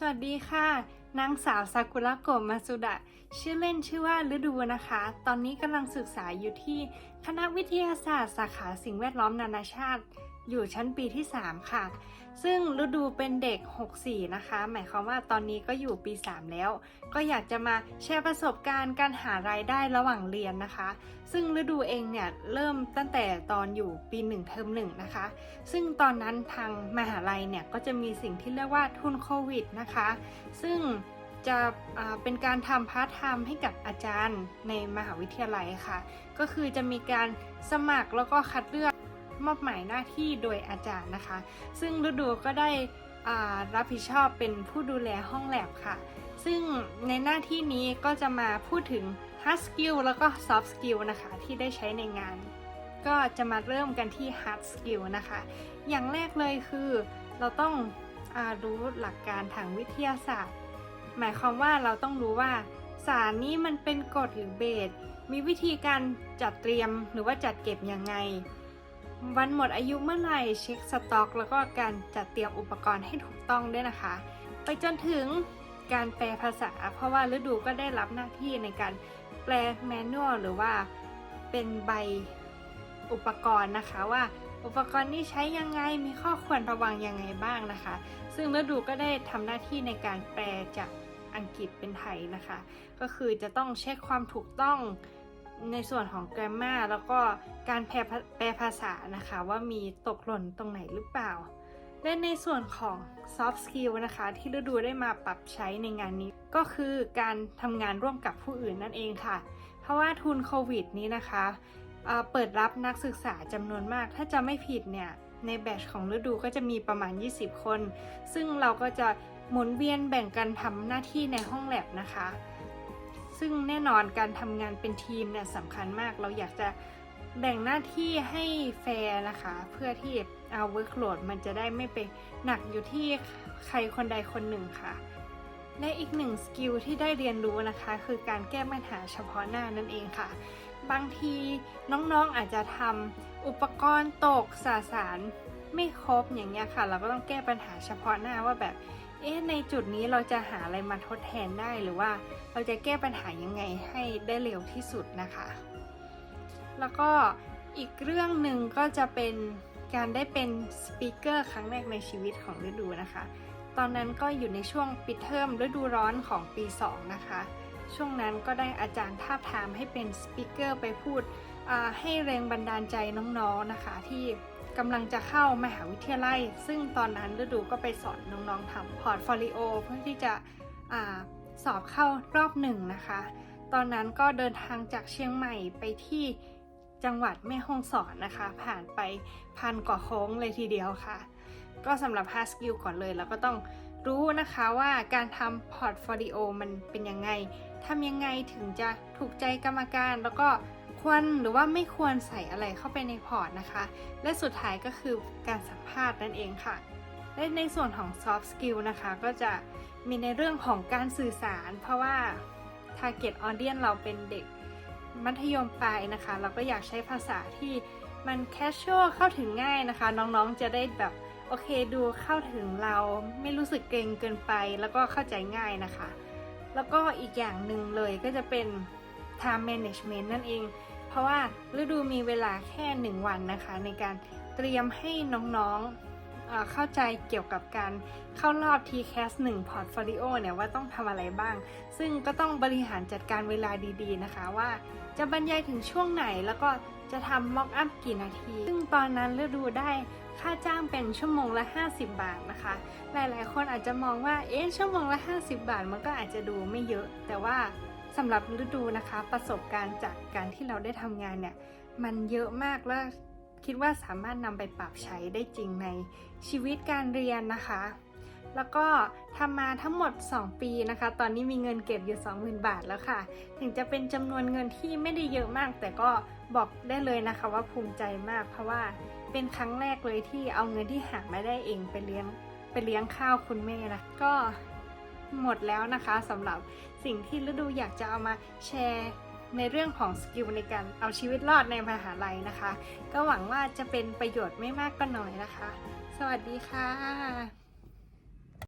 สวัสดีค่ะ นางสาวซากุระโกะมาสุดะ ชื่อเล่นชื่อว่าฤดูนะคะ ตอนนี้กำลังศึกษาอยู่ที่คณะวิทยาศาสตร์สาขาสิ่งแวดล้อมนานาชาติ อยู่ชั้นปีที่ 3 ค่ะ ซึ่งฤดูเป็นเด็ก 64 นะคะ หมายความว่าตอนนี้ก็อยู่ปี 3 แล้ว ก็อยากจะมาแชร์ประสบการณ์การหารายได้ระหว่างเรียนนะคะ ซึ่งฤดูเองเนี่ยเริ่มตั้งแต่ตอนอยู่ปี 1 เทอมหนึ่งนะคะ ซึ่งตอนนั้นทางมหาลัยเนี่ยก็จะมีสิ่งที่เรียกว่าทุนโควิดนะคะ ซึ่งจะเป็นการทำพาร์ทไทม์ให้กับอาจารย์ในมหาวิทยาลัยค่ะ ก็คือจะมีการสมัครแล้วก็คัดเลือก มอบหมายหน้าที่โดยอาจารย์นะคะ ซึ่งฤดูก็ได้รับผิดชอบเป็นผู้ดูแลห้องแลบค่ะ ซึ่งในหน้าที่นี้ก็จะมาพูดถึง hard skill แล้วก็ soft skill นะคะที่ได้ใช้ในงาน ก็จะมาเริ่มกันที่ hard skill นะคะ อย่างแรกเลยคือเราต้องอรู้หลักการทางวิทยาศาสตร์ หมายความว่าเราต้องรู้ว่าสารนี้มันเป็นกรดหรือเบสมีวิธีการจัดเตรียมหรือว่าจัดเก็บยังไง วันหมดอายุเมื่อไหร่เช็คสต็อก แล้วก็การจัดเตรียมอุปกรณ์ให้ถูกต้องด้วยนะคะ ไปจนถึงการแปลภาษา เพราะว่าฤดูก็ได้รับหน้าที่ในการแปลแมนนวลหรือว่าเป็นใบอุปกรณ์นะคะว่าอุปกรณ์นี้ใช้ยังไงมีข้อควรระวังยังไงบ้างนะคะ ซึ่งฤดูก็ได้ทำหน้าที่ในการแปลจากอังกฤษเป็นไทยนะคะ ก็คือจะต้องเช็คความถูกต้อง ในส่วนของ grammar แล้วก็การแปลภาแปลภาษานะคะว่ามีตกหล่นตรงไหนหรือเปล่า และในส่วนของ soft skill นะคะ ที่ฤดูได้มาปรับใช้ในงานนี้ ก็คือการทำงานร่วมกับผู้อื่นนั่นเองค่ะ เพราะว่าทุนโควิดนี้นะคะเเปิดรับนักศึกษาจำนวนมาก ถ้าจะไม่ผิดเนี่ย ในแบชของฤดูก็จะมีประมาณ 20 คน ซึ่งเราก็จะหมุนเวียนแบ่งกันทำหน้าที่ในห้องแลบนะคะ ซึ่งแน่นอนการทำงานเป็นทีมเนี่ยสำคัญมาก เราอยากจะแบ่งหน้าที่ให้แฟร์นะคะ เพื่อที่เอาเวิร์กโหลดมันจะได้ไม่ไปหนักอยู่ที่ใครคนใดคนหนึ่งค่ะ และอีกหนึ่งสกิลที่ได้เรียนรู้นะคะ คือการแก้ปัญหาเฉพาะหน้านั่นเองค่ะ บางทีน้องๆอาจจะทำอุปกรณ์ตกสาสารไม่ครบอย่างเงี้ยค่ะ เราก็ต้องแก้ปัญหาเฉพาะหน้าว่าแบบ เอ๊ะในจุดนี้เราจะหาอะไรมาทดแทนได้หรือว่าเราจะแก้ปัญหายังไงให้ได้เร็วที่สุดนะคะ แล้วก็อีกเรื่องหนึ่งก็จะเป็นการได้เป็นสปีกเกอร์ครั้งแรกในชีวิตของฤดูนะคะ ตอนนั้นก็อยู่ในช่วงปิดเทอมฤดูร้อนของปี 2 นะคะ ช่วงนั้นก็ได้อาจารย์ทาบทามให้เป็นสปีกเกอร์ไปพูดให้แรงบันดาลใจน้องๆนะคะ ที่ กำลังจะเข้ามหาวิทยาลัย ซึ่งตอนนั้นฤดูก็ไปสอนน้องๆทำพอร์ตโฟลิโอเพื่อที่จะอสอบเข้ารอบหนึ่งนะคะ ตอนนั้นก็เดินทางจากเชียงใหม่ไปที่จังหวัดแม่ฮ่องสอนนะคะ ผ่านไปพันกว่าโค้งเลยทีเดียวค่ะ ก็สำหรับ hard skill ก่อนเลยเราก็ต้องรู้นะคะว่าการทำพอร์ตโฟลิโอมันเป็นยังไงทำยังไงถึงจะถูกใจกรรมการแล้วก็ ควรหรือว่าไม่ควรใส่อะไรเข้าไปในพอร์ตนะคะ และสุดท้ายก็คือการสัมภาษณ์นั่นเองค่ะ และในส่วนของ soft skill นะคะ ก็จะมีในเรื่องของการสื่อสาร เพราะว่า target audience เราเป็นเด็กมัธยมปลายนะคะ เราก็อยากใช้ภาษาที่มัน casual เข้าถึงง่ายนะคะ น้องๆจะได้แบบโอเคดูเข้าถึงเราไม่รู้สึกเกรงเกินไป แล้วก็เข้าใจง่ายนะคะ แล้วก็อีกอย่างหนึ่งเลยก็จะเป็น time management นั่นเอง เพราะว่าฤดูมีเวลาแค่ 1 วันนะคะ ในการเตรียมให้น้องๆเข้าใจเกี่ยวกับการเข้ารอบ TCAS 1 Portfolio เนี่ยว่าต้องทำอะไรบ้าง ซึ่งก็ต้องบริหารจัดการเวลาดีๆนะคะว่าจะบรรยายถึงช่วงไหนแล้วก็จะทำ mock up กี่นาที ซึ่งตอนนั้นฤดูได้ค่าจ้างเป็นชั่วโมงละ 50 บาทนะคะ หลายๆ คนอาจจะมองว่า เอ๊ะ ชั่วโมงละ 50 บาท มันก็อาจจะดูไม่เยอะ แต่ว่า สำหรับฤดูนะคะประสบการณ์จากการที่เราได้ทำงานเนี่ยมันเยอะมากแล้วคิดว่าสามารถนำไปปรับใช้ได้จริงในชีวิตการเรียนนะคะ แล้วก็ทำมาทั้งหมด 2 ปีนะคะ ตอนนี้มีเงินเก็บอยู่ 20,000 บาทแล้วค่ะ ถึงจะเป็นจำนวนเงินที่ไม่ได้เยอะมาก แต่ก็บอกได้เลยนะคะว่าภูมิใจมาก เพราะว่าเป็นครั้งแรกเลยที่เอาเงินที่หามาได้เองไปเลี้ยงไปเลี้ยงข้าวคุณแม่นะก็ หมดแล้วนะคะสำหรับสิ่งที่ฤดูอยากจะเอามาแชร์ในเรื่องของสกิลในการเอาชีวิตรอดในมหาลัยนะคะ ก็หวังว่าจะเป็นประโยชน์ไม่มากก็น้อยนะคะ สวัสดีค่ะ